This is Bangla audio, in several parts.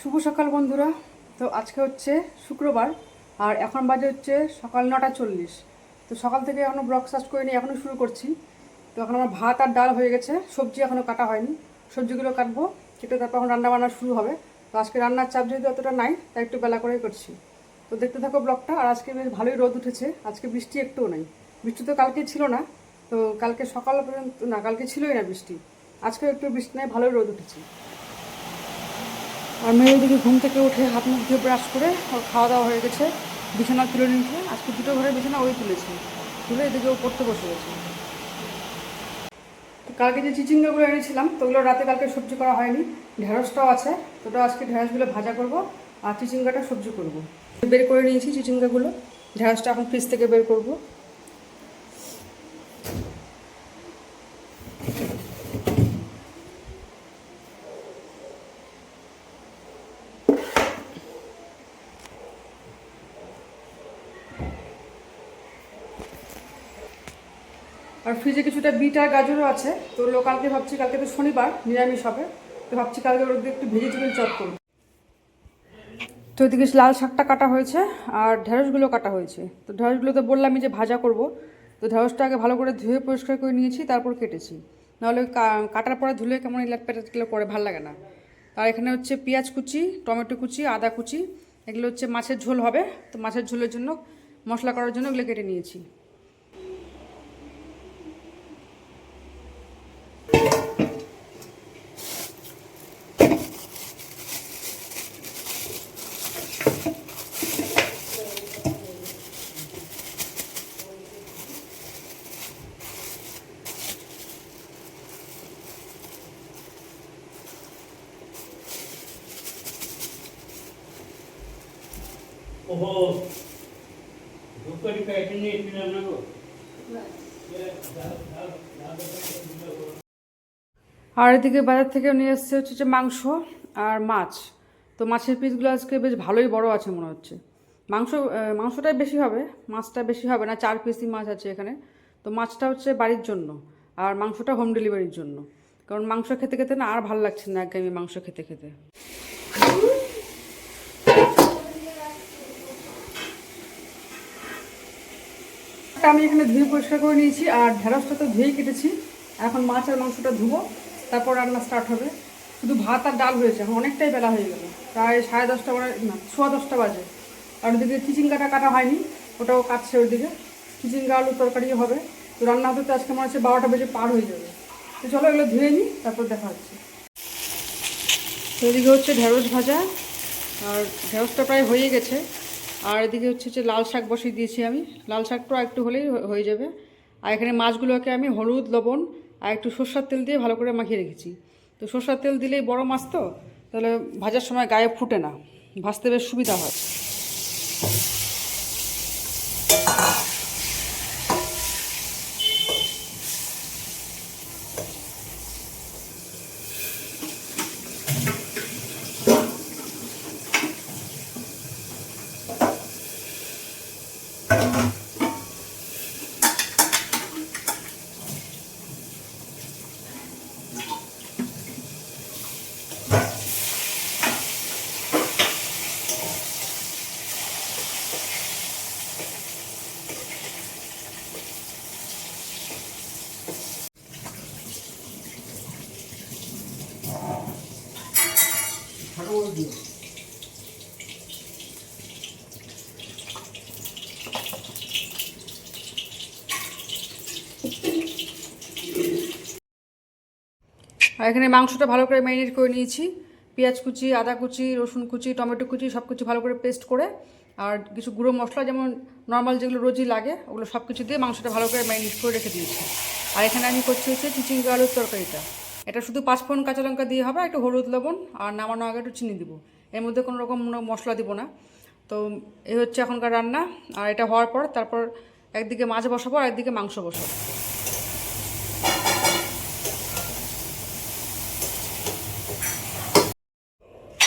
শুভ সকাল বন্ধুরা। তো আজকে হচ্ছে শুক্রবার, আর এখন বাজে হচ্ছে সকাল নটা চল্লিশ। তো সকাল থেকে এখনও ব্রেকফাস্ট করে নিই এখনও শুরু করছি। তো এখন আমার ভাত আর ডাল হয়ে গেছে, সবজি এখনও কাটা হয়নি। সবজিগুলো কাটবো, কেটে তারপর এখন রান্না বান্না শুরু হবে। তো আজকে রান্নার চাপ যেহেতু অতটা নাই, তাই একটু বেলা করেই করছি। তো দেখতে থাকো ব্লগটা, আর আজকে বেশ ভালোই রোদ উঠেছে। আজকে বৃষ্টি একটুও নেই। বৃষ্টি তো কালকে ছিল না, তো কালকে সকাল পর্যন্ত না, কালকে ছিলই না বৃষ্টি। আজকে একটু বৃষ্টি নেই, ভালোই রোদ উঠেছে। আর মেয়ে ওদিকে ঘুম থেকে উঠে হাত মুখ দিয়ে ব্রাশ করে ওর খাওয়া দাওয়া হয়ে গেছে, বিছানা তুলে নিয়েছে। আজকে দুটো ঘরে বিছানা ওই তুলেছে। তুলে এদিকে ও পড়তে বসে গেছে। কালকে যে চিচিঙ্গাগুলো এনেছিলাম, তো ওগুলো রাতে কালকে সবজি করা হয়নি। ঢেঁড়সটাও আছে। তো ওটা আজকে ঢেঁড়সগুলো ভাজা করব আর চিচিঙ্গাটা সবজি করব। বের করে নিয়েছি চিচিঙ্গাগুলো। ঢেঁড়সটা এখন ফ্রিজ থেকে বের করব। আর ফ্রিজে কিছুটা বিট আর গাজরও আছে। তো ওগুলো কালকে ভাবছি, কালকে তো শনিবার, নিরামিষ হবে। তো ভাবছি কালকে ওর একটু ভেজিটেবল চপ করব। তো ওইদিকে লাল শাকটা কাটা হয়েছে, আর ঢেঁড়সগুলো কাটা হয়েছে। তো ঢেঁড়সগুলো তো বললামই যে ভাজা করব। তো ঢেঁড়সটা আগে ভালো করে ধুয়ে পরিষ্কার করে নিয়েছি, তারপর কেটেছি। নাহলে কাটার পরে ধুলে কেমন ইলাট পেটাটগুলো পরে ভালো লাগে না। আর এখানে হচ্ছে পেঁয়াজ কুচি, টমেটো কুচি, আদা কুচি, এগুলো হচ্ছে মাছের ঝোল হবে। তো মাছের ঝোলের জন্য, মশলা করার জন্য এগুলো কেটে নিয়েছি। ఓహో ఒక్కటి కట్టిన ఇచ్చినా నాకు আর এদিকে বাজার থেকে নিয়ে এসছে হচ্ছে যে মাংস আর মাছ তো মাছের পিসগুলো আজকে বেশ ভালোই বড় আছে মনে হচ্ছে মাংস আহ, মাংসটাই বেশি হবে মাছটা বেশি হবে না চার পিসই মাছ আছে এখানে তো মাছটা হচ্ছে বাড়ির জন্য আর মাংসটা হোম ডেলিভারির জন্য কারণ মাংস খেতে খেতে না আর ভালো লাগছে না একঘেয়েমি মাংস খেতে খেতে আমি এখানে ধুয়ে পরিষ্কার করে নিয়েছি, আর ঢেঁড়সটা তো ধুয়েই কেটেছি। এখন মাছ আর মাংসটা ধুবো, তারপর রান্না স্টার্ট হবে। শুধু ভাত আর ডাল হয়েছে, এখন অনেকটাই বেলা হয়ে গেল। প্রায় সাড়ে দশটা বাজে, না, সোয়া দশটা বাজে। আর ওদিকে চিচিঙ্গাটা কাটা হয়নি, ওটাও কাটছে ওইদিকে চিচিঙ্গা, আলুর তরকারিও হবে। তো রান্না হতে তো আজকে মনে হচ্ছে বারোটা বেজে পার হয়ে যাবে। তো চলো এগুলো ধুয়ে নিই, তারপর দেখা হচ্ছে। তো এদিকে হচ্ছে ঢেঁড়স ভাজা, আর ঢেঁড়সটা প্রায় হয়ে গেছে। আর এদিকে হচ্ছে যে লাল শাক বসিয়ে দিয়েছি আমি। লাল শাকটাও একটু হলেই হয়ে যাবে। আর এখানে মাছগুলোকে আমি হলুদ, লবণ আর একটু সর্ষার তেল দিয়ে ভালো করে মাখিয়ে রেখেছি। তো সর্ষার তেল দিলেই বড় মাছ তো? তাহলে ভাজার সময় গায়ে ফুটে না। ভাজতে বেশ সুবিধা হয়। আর এখানে মাংসটা ভালো করে ম্যারিনেট করে নিয়েছি। পেঁয়াজ কুচি, আদা কুচি, রসুন কুচি, টমেটো কুচি সব কিছু ভালো করে পেস্ট করে আর কিছু গুঁড়ো মশলা, যেমন নর্মাল যেগুলো রোজই লাগে, ওগুলো সব কিছু দিয়ে মাংসটা ভালো করে ম্যারিনেট করে রেখে দিয়েছি। আর এখানে আমি করছি হচ্ছে চিচিঙ্গা আলুর তরকারিটা। এটা শুধু পাঁচফোড়ন কাঁচা লঙ্কা দিয়ে হবে একটু হলুদ লবণ আর নামানো আগে একটু চিনি দিব। এর মধ্যে কোনো রকম মশলা দিব না। তো এই হচ্ছে এখনকার রান্না। আর এটা হওয়ার পর তারপর একদিকে মাছ বসাবো আর একদিকে মাংস বসাবো।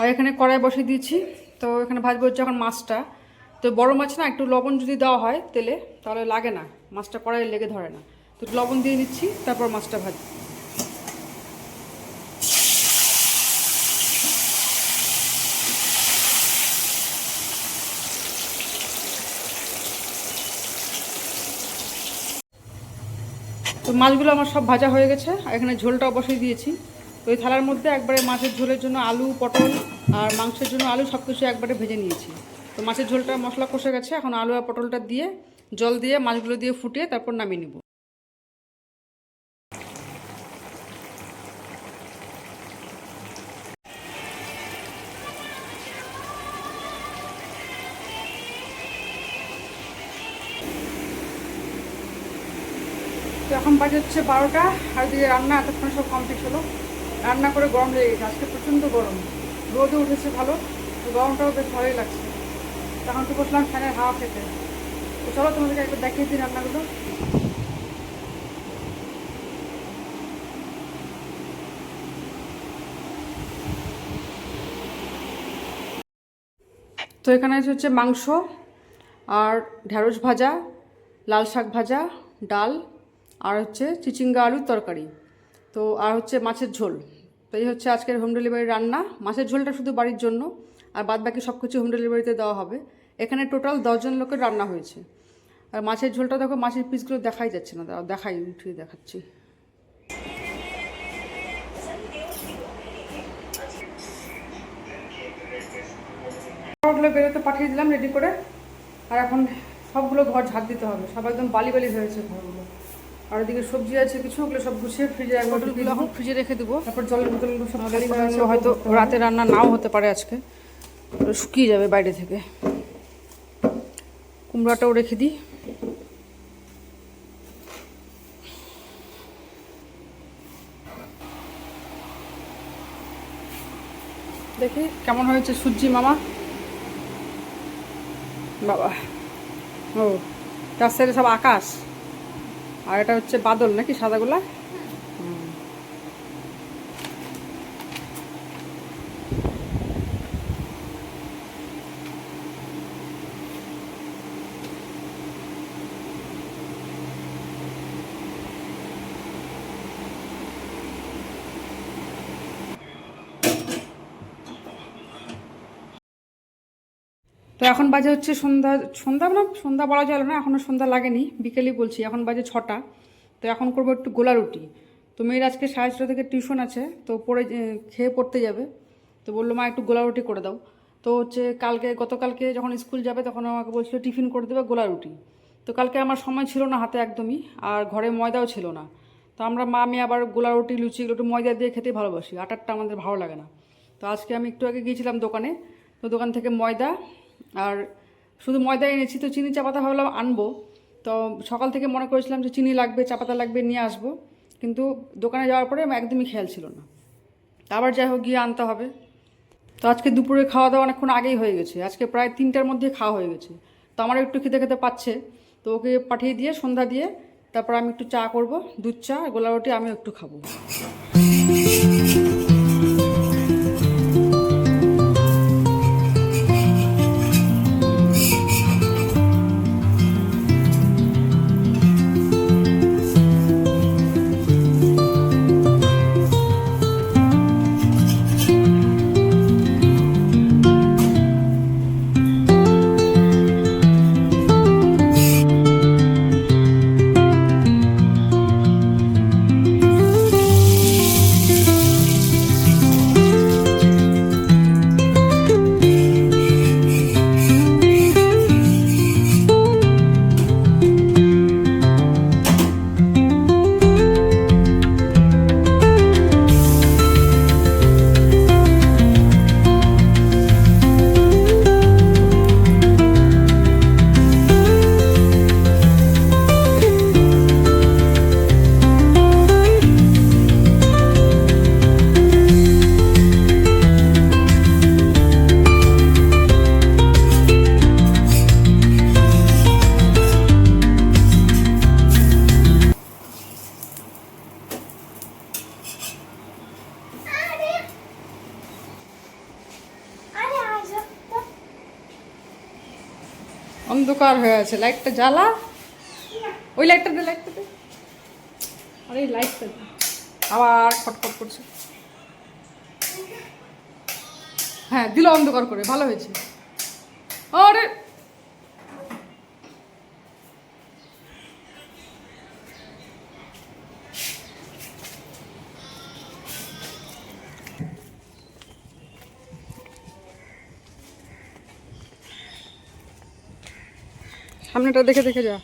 আর এখানে কড়াই বসে দিয়েছি। তো এখানে ভাজবো হচ্ছে এখন মাছটা। তো বড় মাছ না, একটু লবণ যদি দেওয়া হয় তেলে, তাহলে লাগে না। মাছটা কড়াই লেগে ধরে না। তো লবণ দিয়ে দিচ্ছি তারপর মাছটা ভাজ তো মাছগুলো আমার সব ভাজা হয়ে গেছে। আর এখানে ঝোলটাও বসিয়ে দিয়েছি। ওই থালার মধ্যে একবারে মাছের ঝোলের জন্য আলু, পটল আর মাংসের জন্য আলু সব কিছু একবারে ভেজে নিয়েছি। তো মাছের ঝোলটা মশলা কষে গেছে, এখন আলু আর পটলটা দিয়ে, জল দিয়ে, মাছগুলো দিয়ে ফুটিয়ে তারপর নামিয়ে নেব। এখন বাজে হচ্ছে বারোটা, আর দিকে রান্না এতক্ষণ সব কমপ্লিট হলো। রান্না করে গরম লেগে গেছে। আজকে প্রচণ্ড গরম। রোদও উঠেছে ভালো, তো গরমটাও বেশ ভালোই লাগছে। তখন তো বসলাম ফ্যানের হাওয়া খেতে। তো চলো তোমাদেরকে একবার দেখিয়ে দিই রান্নাগুলো। তো এখানে হচ্ছে মাংস আর ঢ্যাঁড়স ভাজা, লাল শাক ভাজা, ডাল, আর হচ্ছে চিচিঙ্গা আলুর তরকারি। তো আর হচ্ছে মাছের ঝোল। তো এই হচ্ছে আজকের হোম ডেলিভারি রান্না। মাছের ঝোলটা শুধু বাড়ির জন্য আর বাদ বাকি সব কিছু হোম ডেলিভারিতে দেওয়া হবে। এখানে টোটাল দশজন লোকের রান্না হয়েছে। আর মাছের ঝোলটা দেখো মাছের পিসগুলো দেখাই যাচ্ছে না দাঁড়াও, দেখাই উঠিয়ে দেখাচ্ছি। বেরোতে পাঠিয়ে দিলাম রেডি করে। আর এখন সবগুলো ঘর ঝাড় দিতে হবে। সব একদম বালি বালি হয়েছে ঘরগুলো। আর ওদিকে সবজি আছে কিছু ওগুলো সব গুছিয়ে ফ্রিজে ঢুকিয়ে এখন ফ্রিজে রেখে দেবো। তারপর জলের বোতলগুলো সব খালি হয়তো রাতে রান্না নাও হতে পারে আজকে। শুকিয়ে যাবে বাইরে থেকে। কুমড়াটাও রেখে দিই। দেখি কেমন হয়েছে সূর্যি মামা? বাবা। ও তার সাইডে সব আকাশ। আর এটা হচ্ছে বাদল নাকি সাদাগুলা তো এখন বাজে হচ্ছে সন্ধ্যা সন্ধ্যা না সন্ধ্যা বলা চলে না এখনও সন্ধ্যা লাগেনি, বিকেলই বলছি, এখন বাজে ছটা। তো এখন করব একটু গোলা রুটি। তো মেয়ের আজকে সাড়ে ছটা থেকে টিউশন আছে, তো পড়ে খেয়ে পড়তে যাবে। তো বলল, মা, একটু গোলা রুটি করে দাও। তো হচ্ছে কালকে, গতকালকে যখন স্কুল যাবে, তখন আমাকে বলছিল, টিফিন করে দেবে গোলা রুটি। তো কালকে আমার সময় ছিল না হাতে একদমই, আর ঘরে ময়দাও ছিল না। তো আমরা, মা, আমি আবার গোলা রুটি, লুচি একটু ময়দা দিয়ে খেতে ভালোবাসি, আটারটা আমাদের ভালো লাগে না। তো আজকে আমি একটু আগে গিয়েছিলাম দোকানে, তো দোকান থেকে ময়দা আর শুধু ময়দা এনেছি তো চিনি চাপাতা ভাবলাম আনব। তো সকাল থেকে মনে করেছিলাম যে চিনি লাগবে, চাপাতা লাগবে, নিয়ে আসব। কিন্তু দোকানে যাওয়ার পরে একদমই খেয়াল ছিল না। আবার যাই হোক গিয়ে আনতে হবে। তো আজকে দুপুরে খাওয়া দাওয়া অনেকক্ষণ আগেই হয়ে গেছে। আজকে প্রায় তিনটার মধ্যে খাওয়া হয়ে গেছে। তো আমার একটু খেতে খেতে পাচ্ছে। তো ওকে পাঠিয়ে দিয়ে সন্ধ্যা দিয়ে তারপর আমি একটু চা করব, দুধ চা গোলা রুটি, আমিও একটু খাব। অন্ধকার হয়ে আছে। লাইটটা জ্বালা। ওই লাইটটা দে লাইটটা দে। আরে লাইটটা দে। আবার খটখট করছে। হ্যাঁ দিল অন্ধকার করে, ভালো হয়েছে। আরে! সামনেটা দেখে দেখে যা।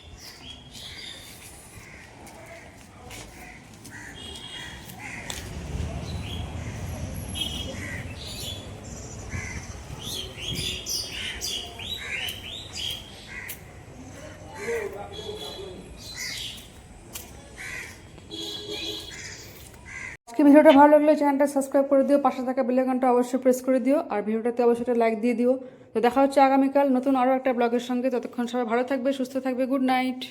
ভিডিওটা ভালো লাগলে চ্যানেলটা সাবস্ক্রাইব করে দিও, পাশে থাকা বেলাইকনটা অবশ্যই প্রেস করে দিও, আর ভিডিওটাতে অবশ্যই লাইক দিয়ে দিও। তো দেখা হচ্ছে আগামীকাল নতুন আরও একটা ব্লগের সঙ্গে। ততক্ষণ সবাই ভালো থাকবে, সুস্থ থাকবে, গুড নাইট।